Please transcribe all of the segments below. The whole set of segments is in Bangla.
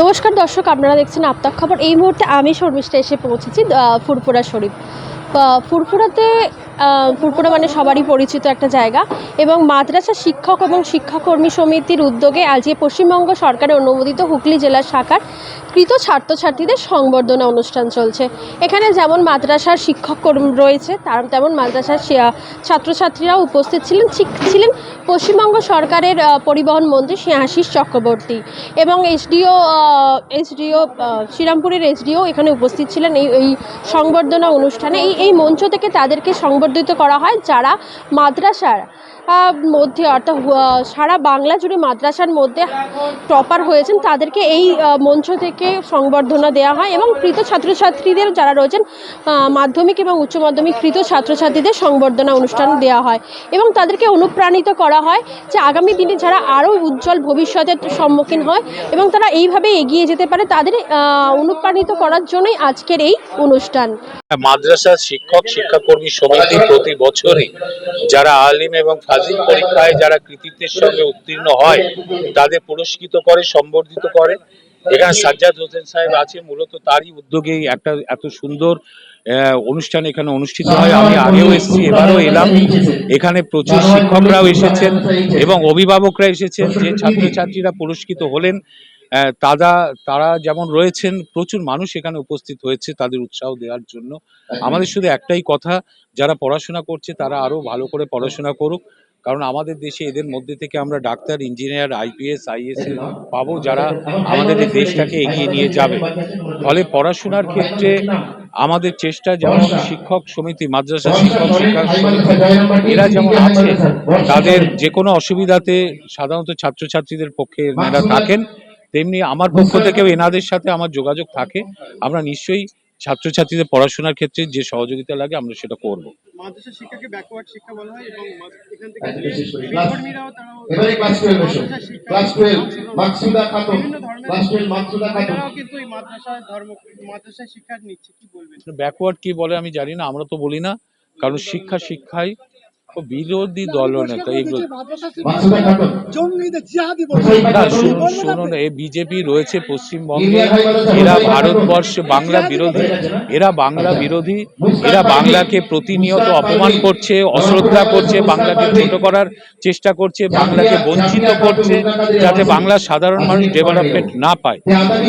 নমস্কার দর্শক, আপনারা দেখছেন আপতাক খবর। এই মুহূর্তে আমি শর্মিষ্ঠা এসে পৌঁছেছি ফুরফুরা শরীফ। ফুরফুরাতে ফুরফুরা মানে সবারই পরিচিত একটা জায়গা। এবং মাদ্রাসা শিক্ষক এবং শিক্ষাকর্মী সমিতির উদ্যোগে আজকে পশ্চিমবঙ্গ সরকারের অনুমোদিত হুগলি জেলা শাখার কৃত ছাত্রছাত্রীদের সংবর্ধনা অনুষ্ঠান চলছে। এখানে যেমন মাদ্রাসার শিক্ষক রয়েছে, তার তেমন মাদ্রাসার ছাত্রছাত্রীরাও উপস্থিত ছিলেন। ছিলেন পশ্চিমবঙ্গ সরকারের পরিবহন মন্ত্রী শ্রেয়াশিস চক্রবর্তী এবং এসডিও এসডিও শ্রীরামপুরের এসডিও এখানে উপস্থিত ছিলেন। এই এই সংবর্ধনা অনুষ্ঠানে এই এই মঞ্চ থেকে তাদেরকে সংবর্ধিত করা হয় যারা মাদ্রাসার মধ্যে অর্থাৎ সারা বাংলা জুড়ে মাদ্রাসার মধ্যে টপার হয়েছেন, তাদেরকে এই মঞ্চ থেকে সংবর্ধনা দেওয়া হয় এবং কৃত ছাত্রছাত্রীদের যারা রয়েছেন মাধ্যমিক এবং উচ্চ মাধ্যমিক কৃত ছাত্রছাত্রীদের সংবর্ধনা অনুষ্ঠান দেওয়া হয় এবং তাদেরকে অনুপ্রাণিত করা হয় যে আগামী দিনে যারা আরও উজ্জ্বল ভবিষ্যতের সম্মুখীন হয় এবং তারা এইভাবে এগিয়ে যেতে পারে, তাদের অনুপ্রাণিত করার জন্যই আজকের এই অনুষ্ঠান। মাদ্রাসা শিক্ষক, শিক্ষাকর্মী সমিতি প্রতি বছরই যারা আলিম এবং ফাজিল পরীক্ষায় যারা কৃতিত্বের সঙ্গে উত্তীর্ণ হয়, তাদের পুরস্কৃত করে, সম্বর্ধিত করে। এখানে সাজ্জাদ হোসেন সাহেব আছে, মূলত তারই উদ্যোগে একটা এত সুন্দর অনুষ্ঠান এখানে অনুষ্ঠিত হয়। আমি আগেও এসেছি, এবারও এলাম। এখানে প্রচুর শিক্ষকরাও এসেছেন এবং অভিভাবকরা এসেছেন। যে ছাত্রছাত্রীরা পুরস্কৃত হলেন তারা তারা যেমন রয়েছেন প্রচুর মানুষ এখানে উপস্থিত হয়েছে তাদের উৎসাহ দেওয়ার জন্য। আমাদের শুধু একটাই কথা যারা পড়াশোনা করছে তারা আরও ভালো করে পড়াশোনা করুক। কারণ আমাদের দেশে এদের মধ্যে থেকে আমরা ডাক্তার ইঞ্জিনিয়ার আইপিএস আইএস পাবো যারা আমাদের এই দেশটাকে এগিয়ে নিয়ে যাবে। ফলে পড়াশোনার ক্ষেত্রে আমাদের চেষ্টা যেমন শিক্ষক সমিতি মাদ্রাসা শিক্ষক শিক্ষা সমিতি এরা যেমন আছে তাদের যে কোনো অসুবিধাতে সাধারণত ছাত্রছাত্রীদের পক্ষে এনারা থাকেন। তেমনি আমার পক্ষ থেকেও এনাদের সাথে আমার যোগাযোগ থাকে। আমরা নিশ্চয়ই ছাত্রছাত্রীদের পড়াশোনার ক্ষেত্রে যে সহযোগিতা লাগে আমরা সেটা করব। ব্যাকওয়ার্ড কি বলবেন? ব্যাকওয়ার্ড কি বলে আমি জানি না আমরা তো বলি না। কারণ শিক্ষা শিক্ষাই বিরোধী দলনেতা এগুলো জঙ্গিদের জিহাদি না শুনুন শুনুন বিজেপি রয়েছে পশ্চিমবঙ্গে। এরা ভারতবর্ষ বাংলা বিরোধী এরা বাংলা বিরোধী এরা বাংলাকে প্রতিনিয়ত অপমান করছে অশ্রদ্ধা করছে বাংলাকে ছোট করার চেষ্টা করছে বাংলাকে বঞ্চিত করছে যাতে বাংলার সাধারণ মানুষ ডেভেলপমেন্ট না পায়।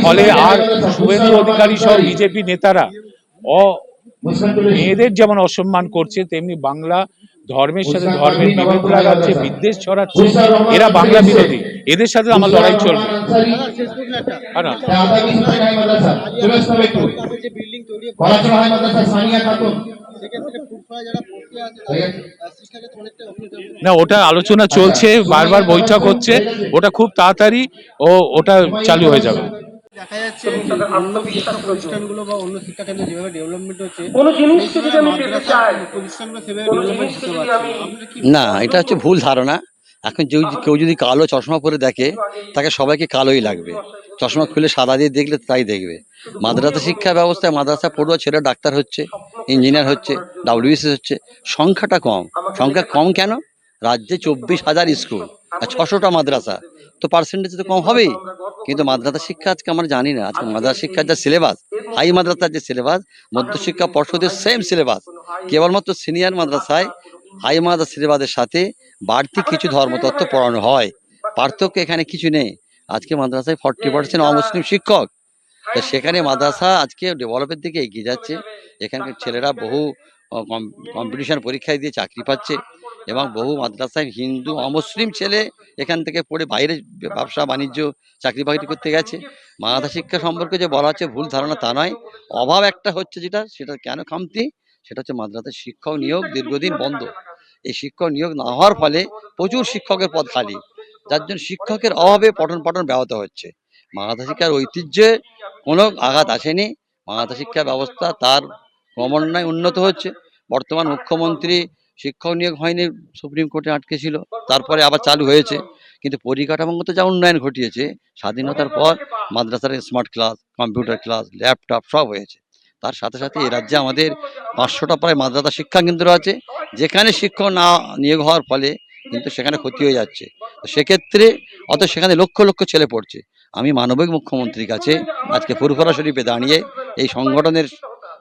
ফলে আর শুভেন্দু অধিকারী সহ বিজেপি নেতারা অ মেয়েদের যেমন অসম্মান করছে তেমনি বাংলা ধর্মের সাথে ধর্মের বিভেদ লাগাচ্ছে বিদ্বেষ ছড়াচ্ছে এরা বাংলা বিরোধী। এদের সাথে আমার লড়াই চলবে। ফেসবুক না একটা। আর না, আদা ইসলামী হাই মাদ্রাসা? চলে আসতে হবে একটু। তাদের যে বিল্ডিং তৈরি করাচি হাই মাদ্রাসা সানিয়া খাতুন। সেক্ষেত্রে ফুটফায় যারা পড়তে আছে তাদের আহ, শিক্ষাক্ষেত্রে অনেকটা অবনতি হবে। না ওটা আলোচনা চলছে বারবার বৈঠক হচ্ছে। ওটা খুব তাড়াতাড়ি ও ওটা চালু হয়ে যাবে। দেখা যাচ্ছে অন্য শিক্ষা প্রতিষ্ঠানগুলো বা অন্য শিক্ষা যেভাবে ডেভেলপমেন্ট হচ্ছে কোনো জিনিসকে যদি আমি পেতে চাই প্রতিষ্ঠানগুলো সেভাবে ডেভেলপমেন্ট হতে পারছে না। এটা হচ্ছে ভুল ধারণা। এখন কেউ কেউ যদি কালো চশমা পরে দেখে তাকে সবাইকে কালোই লাগবে। চশমা খুলে সাদা দিয়ে দেখলে তাই দেখবে। মাদ্রাসা শিক্ষা ব্যবস্থায় মাদ্রাসা পড়ুয়া ছেলে ডাক্তার হচ্ছে ইঞ্জিনিয়ার হচ্ছে ডাব্লিউবিসিএস হচ্ছে। সংখ্যাটা কম। সংখ্যা কম কেন? রাজ্যে চব্বিশ হাজার স্কুল। আর ছশোটা মাদ্রাসা? তো পার্সেন্টেজ তো কম হবেই। কিন্তু মাদ্রাসা শিক্ষা আজকে আমরা জানি না। আজকে মাদ্রাসা শিক্ষার যা সিলেবাস হাই মাদ্রাসার যে সিলেবাস মধ্যশিক্ষা পর্ষদের সেম সিলেবাস কেবলমাত্র সিনিয়র মাদ্রাসায় হাই মাদ্রাসা সিলেবাসের সাথে বাড়তি কিছু ধর্মতত্ত্ব পড়ানো হয় পার্থক্য এখানে কিছু নেই। আজকে মাদ্রাসায় ফর্টি পার্সেন্ট অমুসলিম শিক্ষক। তা সেখানে মাদ্রাসা আজকে ডেভেলপের দিকে এগিয়ে যাচ্ছে। এখানকার ছেলেরা বহু কম্পিটিশন পরীক্ষায় দিয়ে চাকরি পাচ্ছে। এবং বহু মাদ্রাসায় হিন্দু অমুসলিম ছেলে এখান থেকে পড়ে বাইরে ব্যবসা, বাণিজ্য, চাকরি বাকরি করতে গেছে। মাদ্রাসা শিক্ষা সম্পর্কে যে বলা হচ্ছে ভুল ধারণা তা নয়। অভাব একটা হচ্ছে যেটা, সেটা কেন খামতি? সেটা হচ্ছে মাদ্রাসার শিক্ষক নিয়োগ দীর্ঘদিন বন্ধ। এই শিক্ষক নিয়োগ না হওয়ার ফলে প্রচুর শিক্ষকের পদ খালি। যার জন্য শিক্ষকের অভাবে পঠন পাঠন ব্যাহত হচ্ছে। মাদ্রাসা শিক্ষার ঐতিহ্যে কোনো আঘাত আসেনি। মাদ্রাসা শিক্ষা ব্যবস্থা তার ক্রমান্বয়ে উন্নত হচ্ছে। বর্তমান মুখ্যমন্ত্রী শিক্ষক নিয়োগ হয়নি, সুপ্রিম কোর্টে আটকে ছিল, তারপরে আবার চালু হয়েছে। কিন্তু পরিকাঠামোগত যা উন্নয়ন ঘটিয়েছে, স্বাধীনতার পর মাদ্রাসার smart class computer class laptop সব হয়েছে। তার সাথে সাথে এই রাজ্যে আমাদের পাঁচশোটা প্রায় মাদ্রাসা শিক্ষা কেন্দ্র আছে, যেখানে শিক্ষক না নিয়োগ হওয়ার ফলে কিন্তু সেখানে ক্ষতি হয়ে যাচ্ছে। সেক্ষেত্রে অত সেখানে লক্ষ লক্ষ ছেলে পড়ছে। আমি মানবিক মুখ্যমন্ত্রীর কাছে আজকে ফুরফুরা শরীফে দাঁড়িয়ে এই সংগঠনের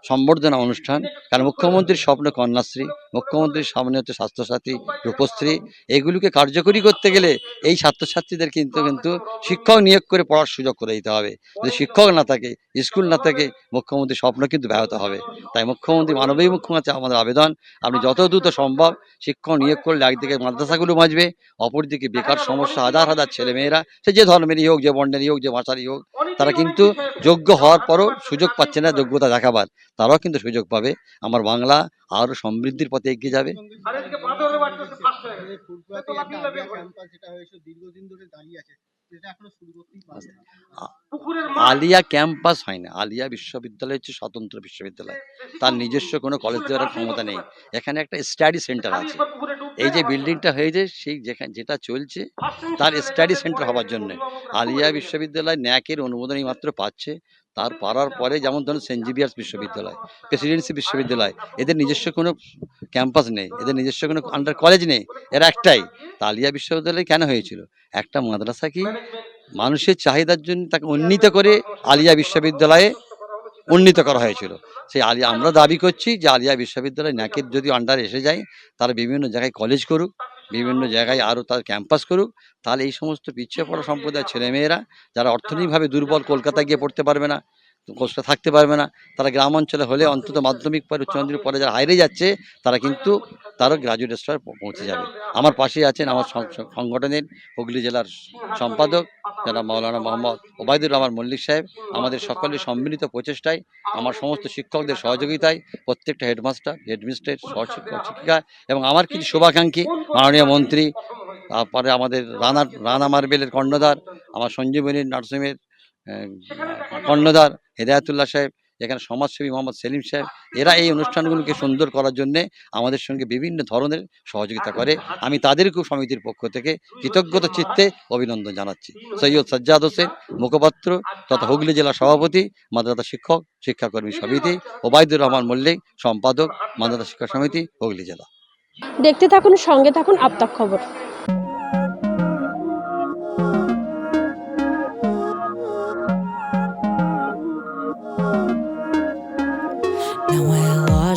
সম্বর্ধনা অনুষ্ঠান, কারণ মুখ্যমন্ত্রীর স্বপ্ন কন্যাশ্রী, মুখ্যমন্ত্রীর সামনে হচ্ছে স্বাস্থ্যসাথী, রূপশ্রী, এগুলোকে কার্যকরী করতে গেলে এই ছাত্রছাত্রীদের কিন্তু কিন্তু শিক্ষক নিয়োগ করে পড়ার সুযোগ করে দিতে হবে। যদি শিক্ষক না থাকে, স্কুল না থাকে, মুখ্যমন্ত্রীর স্বপ্ন কিন্তু ব্যাহত হবে। তাই মুখ্যমন্ত্রী মানবিক মুখ্যমন্ত্রী আমাদের আবেদন, আপনি যত দ্রুত সম্ভব শিক্ষক নিয়োগ করলে একদিকে মাদ্রাসাগুলো বাঁচবে অপরদিকে বেকার সমস্যা, হাজার হাজার ছেলেমেয়েরা, সে যে ধর্মেরই হোক, যে বর্ণেরই হোক, যে ভাষারই হোক তারা কিন্তু যোগ্য হওয়ার পরও সুযোগ পাচ্ছে না যোগ্যতা দেখাবার। তারাও কিন্তু সুযোগ পাবে। আমার বাংলা আরও সমৃদ্ধির পথে এগিয়ে যাবে। আলিয়া ক্যাম্পাস হয় না। আলিয়া বিশ্ববিদ্যালয় হচ্ছে স্বতন্ত্র বিশ্ববিদ্যালয়। তার নিজস্ব কোনো কলেজ দেওয়ার ক্ষমতা নেই। এখানে একটা স্টাডি সেন্টার আছে। এই যে বিল্ডিংটা হয়েছে, সেই যেখানে, যেটা চলছে, তার স্টাডি সেন্টার হওয়ার জন্য। আলিয়া বিশ্ববিদ্যালয় ন্যাকের অনুমোদন এই মাত্র পাচ্ছে। তার পারার পরে যেমন ধরুন সেন্ট জেভিয়ার্স বিশ্ববিদ্যালয়, প্রেসিডেন্সি বিশ্ববিদ্যালয়, এদের নিজস্ব কোনো ক্যাম্পাস নেই, এদের নিজস্ব কোনো আন্ডার কলেজ নেই, এরা একটাই। তা আলিয়া বিশ্ববিদ্যালয় কেন হয়েছিল? একটা মাদ্রাসা কি মানুষের চাহিদার জন্য তাকে উন্নীত করে আলিয়া বিশ্ববিদ্যালয়ে উন্নীত করা হয়েছিল। সেই আলিয়া আমরা দাবি করছি যে আলিয়া বিশ্ববিদ্যালয় ন্যাকের যদি আন্ডার এসে যায় তারা বিভিন্ন জায়গায় কলেজ করুক, বিভিন্ন জায়গায় আরও তার ক্যাম্পাস করুক, তাহলে এই সমস্ত পিছিয়ে পড়া সম্প্রদায়ের ছেলেমেয়েরা, যারা অর্থনৈতিকভাবে দুর্বল কলকাতায় গিয়ে পড়তে পারবে না কলকাতা থাকতে পারবে না। তারা গ্রাম অঞ্চলে হলে অন্তত মাধ্যমিক পরে, উচ্চ মাধ্যমিক পরে যারা হাইরে যাচ্ছে, তারা কিন্তু তারও গ্রাজুয়েট স্তরে পৌঁছে যাবে। আমার পাশে আছেন আমার সংগঠনের হুগলি জেলার সম্পাদক যারা মাওলানা মোহাম্মদ ওবায়দুর রহমান মল্লিক সাহেব। আমাদের সকলের সম্মিলিত প্রচেষ্টায়, আমার সমস্ত শিক্ষকদের সহযোগিতায় প্রত্যেকটা হেডমাস্টার হেডমিস্ট্রেট সহশিক্ষক, শিক্ষিকা এবং আমার কিছু শুভাকাঙ্ক্ষী মাননীয় মন্ত্রী, তারপরে আমাদের রানা রানা মার্বেলের কর্ণধার, আমার সঞ্জীবনী নার্সিংয়ের কর্ণধার হেদায়তুল্লাহ সাহেব এখানে সমাজসেবী মোহাম্মদ সেলিম সাহেব এরা এই অনুষ্ঠানগুলোকে সুন্দর করার জন্য আমাদের সঙ্গে বিভিন্ন ধরনের সহযোগিতা করে। আমি তাদেরকেও সমিতির পক্ষ থেকে কৃতজ্ঞতা চিত্তে অভিনন্দন জানাচ্ছি। সৈয়দ সাজ্জাদ হোসেন মুখপাত্র তথা হুগলি জেলা সভাপতি মাদ্রাসা শিক্ষক শিক্ষাকর্মী সমিতি ওবায়দুর রহমান মল্লিক সম্পাদক মাদ্রাসা শিক্ষা সমিতি হুগলি জেলা। দেখতে থাকুন সঙ্গে থাকুন আপনার খবর।